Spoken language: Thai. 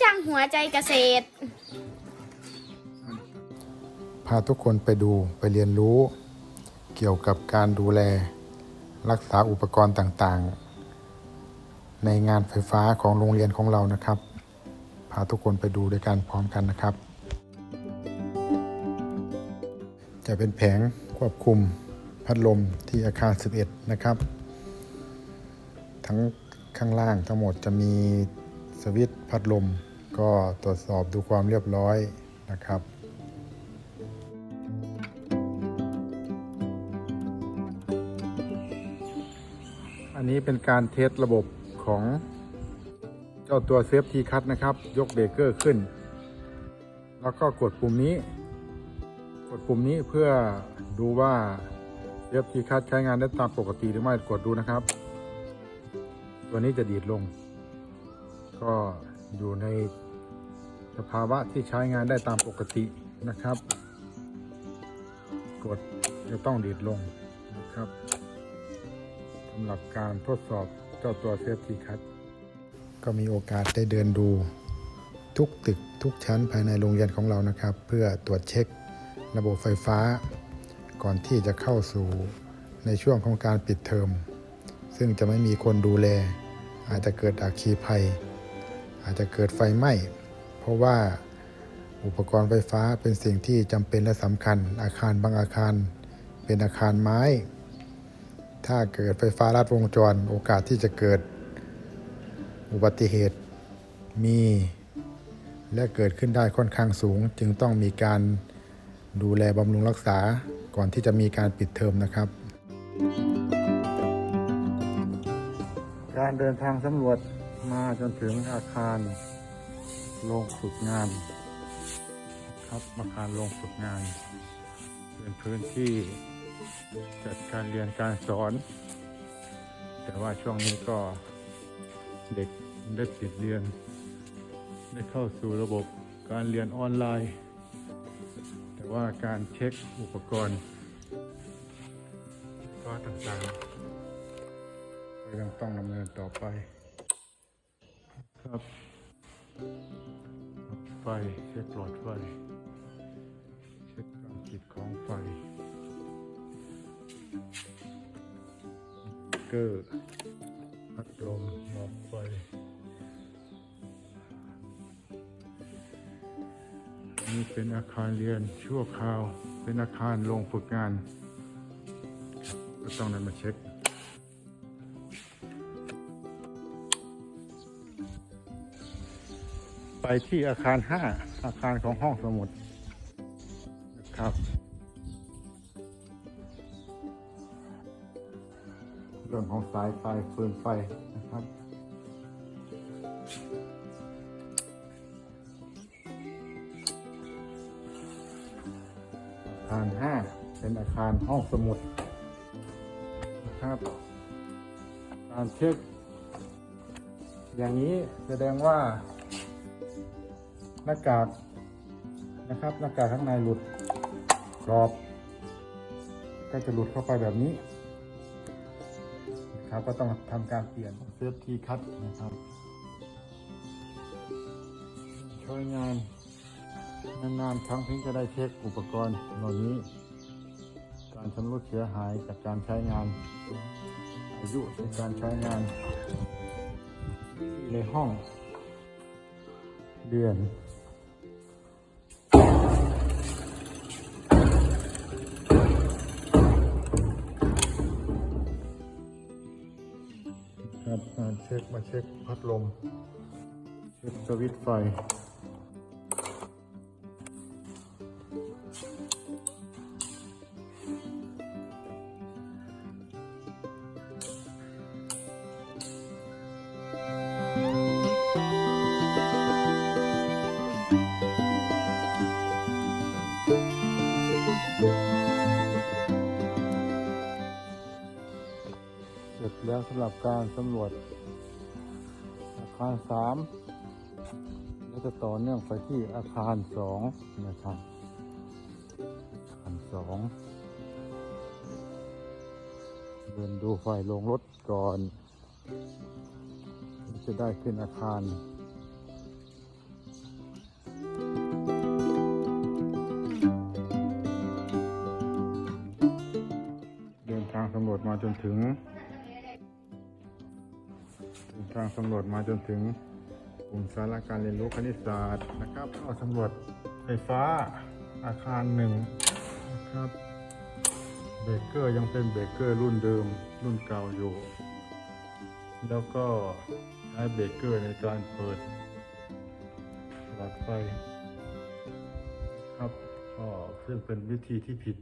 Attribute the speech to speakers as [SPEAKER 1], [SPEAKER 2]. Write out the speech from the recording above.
[SPEAKER 1] ช่างหัวใจเกษตร
[SPEAKER 2] พาทุกคนไปดูไปเรียนรู้ เกี่ยวกับการดูแล รักษาอุปกรณ์ต่างๆ ในงานไฟฟ้าของโรงเรียนของเรานะครับ พาทุกคนไปดูด้วยกันพร้อมกันนะครับ จะเป็นแผงควบคุมพัดลมที่อาคาร 11 นะครับ ทั้งข้างล่างทั้งหมดจะมีสวิตช์พัดลม ก็ตรวจสอบดูความเรียบร้อยนะครับอันนี้เป็นการเทสระบบของเจ้าตัวเซฟทีคัทนะครับ ยกเบรกเกอร์ขึ้น แล้วก็กดปุ่มนี้ กดปุ่มนี้เพื่อดูว่าเซฟทีคัทใช้งานได้ตามปกติหรือไม่กดดูนะครับ ตัวนี้จะดีดลง ก็อยู่ใน สภาวะที่ใช้งานได้ตามปกตินะครับ กดจะต้องดีดลงนะครับสำหรับการทดสอบเจ้าตัวเซฟทีคัทก็มีโอกาสได้เดินดูทุกตึกทุกชั้นภายในโรงเรียนของเรานะครับ เพื่อตรวจเช็คระบบไฟฟ้า ก่อนที่จะเข้าสู่ในช่วงของการปิดเทอม ซึ่งจะไม่มีคนดูแล อาจจะเกิดอัคคีภัย อาจจะเกิดไฟไหม้ เพราะว่าอุปกรณ์ไฟฟ้าเป็นสิ่งที่จำเป็นและสำคัญ อาคารบางอาคารเป็นอาคารไม้ ถ้าเกิดไฟฟ้าลัดวงจรโอกาสที่จะเกิดอุบัติเหตุมี และเกิดขึ้นได้ค่อนข้างสูง จึงต้องมีการดูแลบำรุงรักษาก่อนที่จะมีการปิดเทอมนะครับ การเดินทางสำรวจมาจนถึงอาคาร โรงฝึกงาน ครับอาคารโรงฝึกงาน เป็นพื้นที่จัดการเรียนการสอน แต่ว่าช่วงนี้ก็เด็กได้ปิดเรียน ได้เข้าสู่ระบบการเรียนออนไลน์ แต่ว่าการเช็คอุปกรณ์ก็ต่างๆก็ยังต้องดำเนินต่อไปครับ เช็คหลอดไฟ เช็คการติดของไฟเกอร์พัดลมหลอดไฟนี่เป็นอาคารเรียนชั่วคราว เป็นอาคารโรงฝึกงาน ก็ต้องนำมาเช็ค ไปที่อาคาร 5 อาคารของห้องสมุดนะครับ เรื่องของสายไฟฟืนไฟนะครับ อาคาร 5 เป็นอาคารห้องสมุดนะครับ การเช็ค อย่างนี้แสดงว่า หน้ากากนะครับหน้ากากข้างในหลุดกรอบก็จะหลุดเข้าไปแบบนี้นะครับก็ต้องทำการเปลี่ยนเซฟทีคัตนะครับช่วยงานนานๆครั้งถึงจะได้เช็คอุปกรณ์เหล่านี้ การชำรุดเสียหายจากการใช้งาน อายุในการใช้งาน ในห้องเดือน เช็คมาเช็คพัดลม เช็คสวิตช์ไฟ เสร็จแล้วสำหรับการสำรวจ คารสามแล้วก็ต่อเนื่องไปที่อาคารสองนะครับอาคารสองเดินดูไฟลงรถก่อน จะได้ขึ้นอาคารเดินทางสำรวจมาจนถึง ทางสำรวจมาจนถึงกลุ่มสาระการเรียนรู้คณิตศาสตร์นะครับก็สำรวจไฟฟ้าอาคารหนึ่งนะครับเบรกเกอร์ยังเป็นเบรกเกอร์รุ่นเดิมรุ่นเก่าอยู่ แล้วก็ใช้เบรกเกอร์ในการเปิดหลอดไฟ ครับก็ซึ่งเป็นวิธีที่ผิด